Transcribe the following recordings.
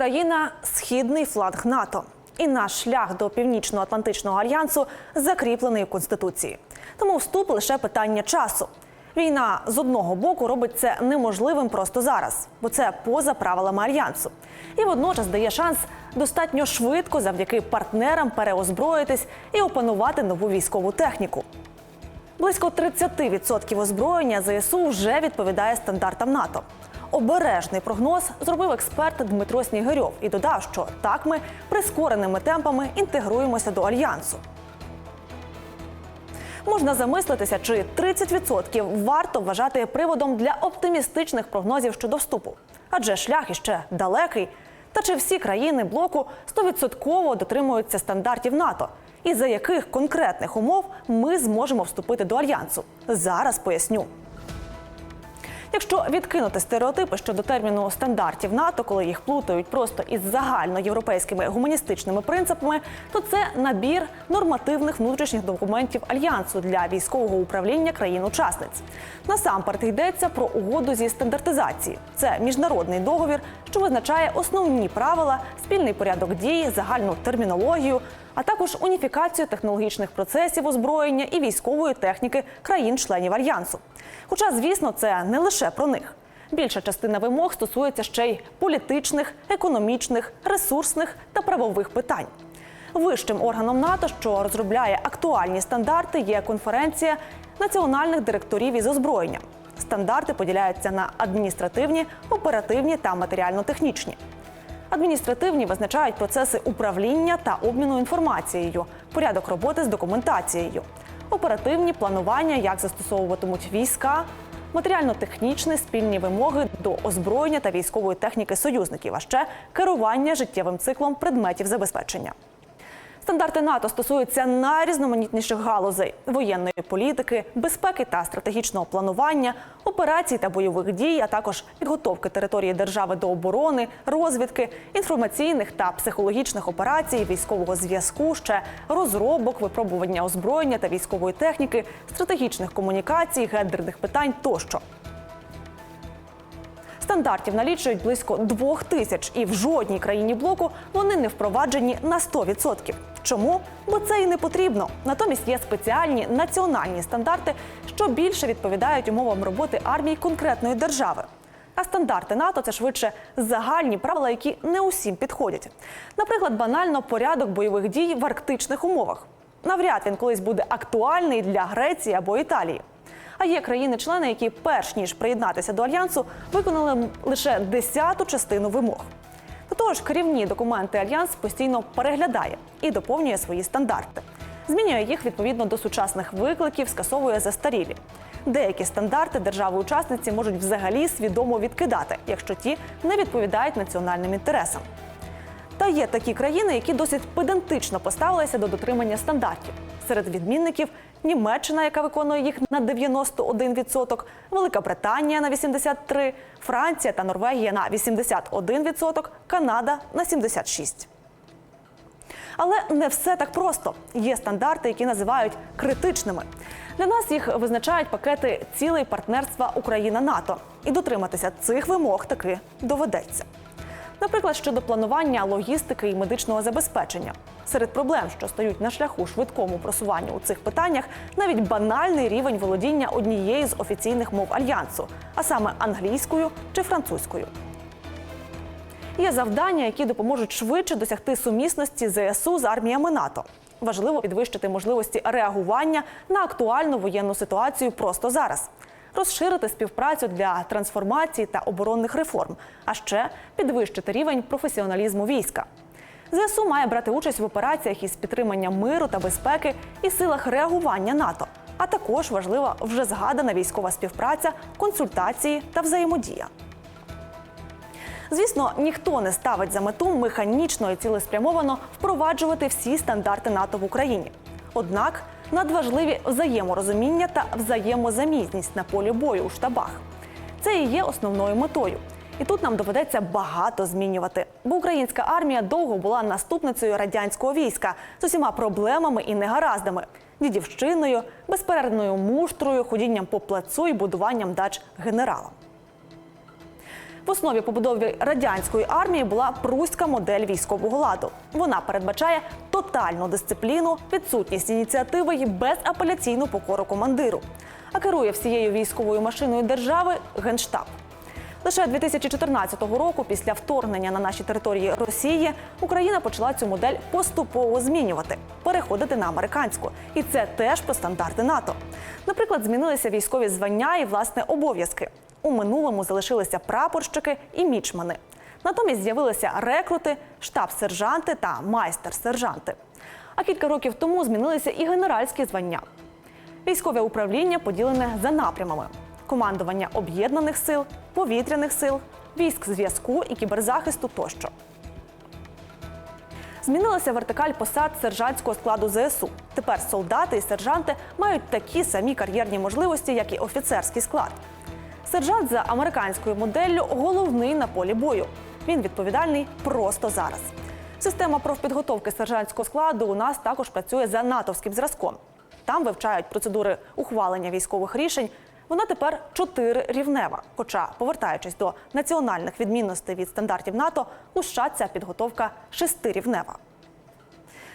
Україна східний фланг НАТО. І наш шлях до північно-атлантичного альянсу закріплений у конституції. Тому вступ лише питання часу. Війна з одного боку робить це неможливим просто зараз, бо це поза правилами альянсу. І водночас дає шанс достатньо швидко завдяки партнерам переозброїтись і опанувати нову військову техніку. Близько 30% озброєння ЗСУ вже відповідає стандартам НАТО. Обережний прогноз зробив експерт Дмитро Снігирьов і додав, що так ми прискореними темпами інтегруємося до альянсу. Можна замислитися, чи 30% варто вважати приводом для оптимістичних прогнозів щодо вступу, адже шлях іще далекий. Та чи всі країни блоку 100% дотримуються стандартів НАТО, і за яких конкретних умов ми зможемо вступити до альянсу? Зараз поясню. Якщо відкинути стереотипи щодо терміну стандартів НАТО, коли їх плутають просто із загальноєвропейськими гуманістичними принципами, то це набір нормативних внутрішніх документів альянсу для військового управління країн-учасниць. Насамперед йдеться про угоду зі стандартизації. Це міжнародний договір, що визначає основні правила, спільний порядок дій, загальну термінологію, а також уніфікацію технологічних процесів озброєння і військової техніки країн-членів альянсу. Хоча, звісно, це не лише про них. Більша частина вимог стосується ще й політичних, економічних, ресурсних та правових питань. Вищим органом НАТО, що розробляє актуальні стандарти, є конференція національних директорів із озброєння. Стандарти поділяються на адміністративні, оперативні та матеріально-технічні. Адміністративні визначають процеси управління та обміну інформацією, порядок роботи з документацією, оперативні планування, як застосовуватимуть війська, матеріально-технічні спільні вимоги до озброєння та військової техніки союзників, а ще керування життєвим циклом предметів забезпечення. Стандарти НАТО стосуються найрізноманітніших галузей воєнної політики, безпеки та стратегічного планування, операцій та бойових дій, а також підготовки території держави до оборони, розвідки, інформаційних та психологічних операцій, військового зв'язку, ще розробок, випробування озброєння та військової техніки, стратегічних комунікацій, гендерних питань тощо. Стандартів налічують близько двох тисяч, і в жодній країні блоку вони не впроваджені на 100%. Чому? Бо це і не потрібно. Натомість є спеціальні національні стандарти, що більше відповідають умовам роботи армії конкретної держави. А стандарти НАТО це швидше загальні правила, які не усім підходять. Наприклад, банально порядок бойових дій в арктичних умовах. Навряд він колись буде актуальний для Греції або Італії. А є країни-члени, які перш ніж приєднатися до альянсу, виконали лише десяту частину вимог. До того ж, керівні документи альянс постійно переглядає і доповнює свої стандарти. Змінює їх відповідно до сучасних викликів, скасовує застарілі. Деякі стандарти держави-учасниці можуть взагалі свідомо відкидати, якщо ті не відповідають національним інтересам. Та є такі країни, які досить педантично поставилися до дотримання стандартів. Серед відмінників Німеччина, яка виконує їх на 91%, Велика Британія на 83%, Франція та Норвегія на 81%, Канада на 76%. Але не все так просто. Є стандарти, які називають критичними. Для нас їх визначають пакети цілей партнерства Україна-НАТО. І дотриматися цих вимог таки доведеться. Наприклад, щодо планування логістики і медичного забезпечення. Серед проблем, що стають на шляху швидкому просуванню у цих питаннях, навіть банальний рівень володіння однією з офіційних мов альянсу, а саме англійською чи французькою. Є завдання, які допоможуть швидше досягти сумісності ЗСУ з арміями НАТО. Важливо підвищити можливості реагування на актуальну воєнну ситуацію просто зараз, розширити співпрацю для трансформації та оборонних реформ, а ще підвищити рівень професіоналізму війська. ЗСУ має брати участь в операціях із підтримання миру та безпеки і силах реагування НАТО. А також важлива вже згадана військова співпраця, консультації та взаємодія. Звісно, ніхто не ставить за мету механічно і цілеспрямовано впроваджувати всі стандарти НАТО в Україні. Однак надважливі взаєморозуміння та взаємозамісність на полі бою у штабах. Це і є основною метою. І тут нам доведеться багато змінювати, бо українська армія довго була наступницею радянського війська з усіма проблемами і негараздами, дідівщиною, безперервною муштрою, ходінням по плацу і будуванням дач генералам. В основі побудови радянської армії була пруська модель військового ладу. Вона передбачає тотальну дисципліну, відсутність ініціативи і безапеляційну покору командиру. А керує всією військовою машиною держави генштаб. Лише 2014 року, після вторгнення на наші території Росії, Україна почала цю модель поступово змінювати, переходити на американську. І це теж про стандарти НАТО. Наприклад, змінилися військові звання і власне обов'язки. У минулому залишилися прапорщики і мічмани. Натомість з'явилися рекрути, штаб-сержанти та майстер-сержанти. А кілька років тому змінилися і генеральські звання. Військове управління поділене за напрямами: командування об'єднаних сил, повітряних сил, військ зв'язку і кіберзахисту тощо. Змінилася вертикаль посад сержантського складу ЗСУ. Тепер солдати і сержанти мають такі самі кар'єрні можливості, як і офіцерський склад. Сержант за американською моделлю головний на полі бою. Він відповідальний просто зараз. Система профпідготовки сержантського складу у нас також працює за натовським зразком. Там вивчають процедури ухвалення військових рішень. Вона тепер чотирирівнева. Хоча, повертаючись до національних відмінностей від стандартів НАТО, у США ця підготовка шестирівнева.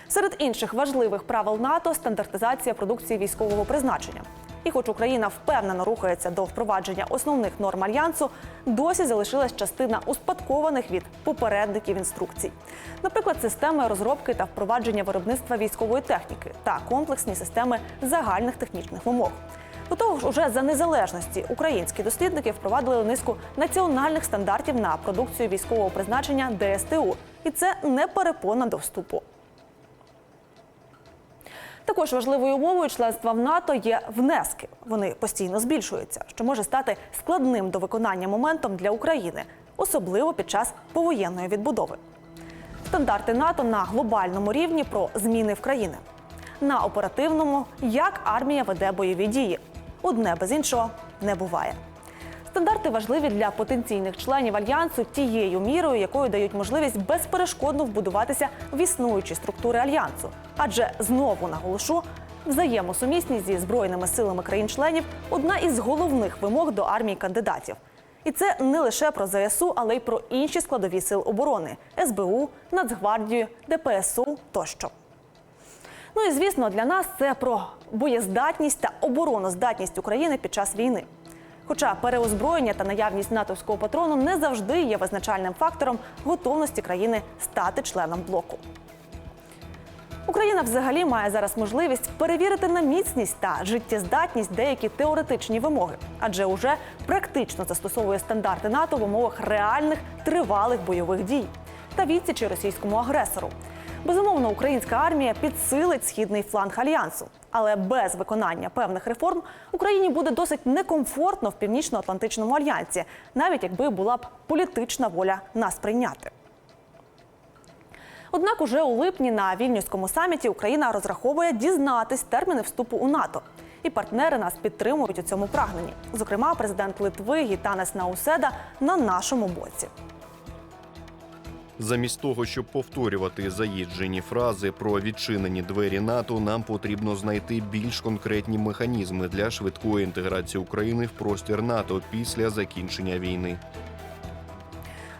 Серед інших важливих правил НАТО стандартизація продукції військового призначення. І хоч Україна впевнено рухається до впровадження основних норм альянсу, досі залишилась частина успадкованих від попередників інструкцій. Наприклад, системи розробки та впровадження виробництва військової техніки та комплексні системи загальних технічних вимог. До того ж, уже за незалежності українські дослідники впровадили низку національних стандартів на продукцію військового призначення ДСТУ, і це не перепона до вступу. Також важливою умовою членства в НАТО є внески. Вони постійно збільшуються, що може стати складним до виконання моментом для України, особливо під час повоєнної відбудови. Стандарти НАТО на глобальному рівні про зміни в країни. На оперативному, як армія веде бойові дії. Одне без іншого не буває. Стандарти важливі для потенційних членів альянсу тією мірою, якою дають можливість безперешкодно вбудуватися в існуючі структури альянсу. Адже знову наголошу, взаємосумісність зі збройними силами країн-членів одна із головних вимог до армії кандидатів. І це не лише про ЗСУ, але й про інші складові сил оборони СБУ, Нацгвардію, ДПСУ тощо. Ну і звісно, для нас це про боєздатність та обороноздатність України під час війни. Хоча переозброєння та наявність натовського патрону не завжди є визначальним фактором готовності країни стати членом блоку. Україна взагалі має зараз можливість перевірити на міцність та життєздатність деякі теоретичні вимоги, адже уже практично застосовує стандарти НАТО в умовах реальних тривалих бойових дій та відсічі російському агресору. Безумовно, українська армія підсилить східний фланг альянсу, але без виконання певних реформ Україні буде досить некомфортно в північно-атлантичному альянсі, навіть якби була б політична воля нас прийняти. Однак уже у липні на вільнюському саміті Україна розраховує дізнатись терміни вступу у НАТО. І партнери нас підтримують у цьому прагненні. Зокрема, президент Литви Гітанес Науседа на нашому боці. Замість того, щоб повторювати заїджені фрази про відчинені двері НАТО, нам потрібно знайти більш конкретні механізми для швидкої інтеграції України в простір НАТО після закінчення війни.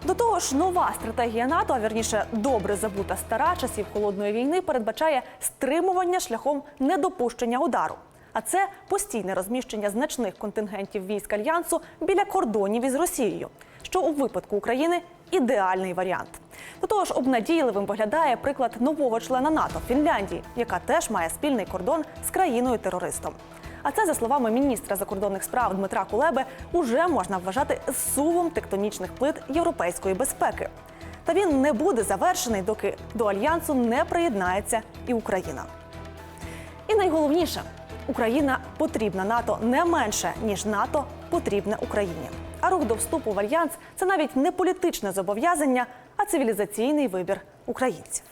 До того ж, нова стратегія НАТО, а вірніше добре забута стара часів холодної війни, передбачає стримування шляхом недопущення удару. А це постійне розміщення значних контингентів військ альянсу біля кордонів із Росією, що у випадку України ідеальний варіант. До того ж, обнадійливим виглядає приклад нового члена НАТО Фінляндії, яка теж має спільний кордон з країною-терористом. А це, за словами міністра закордонних справ Дмитра Кулеби, уже можна вважати зсувом тектонічних плит європейської безпеки. Та він не буде завершений, доки до альянсу не приєднається і Україна. І найголовніше, Україна потрібна НАТО не менше, ніж НАТО потрібне Україні. А рух до вступу в альянс це навіть не політичне зобов'язання, а цивілізаційний вибір українців.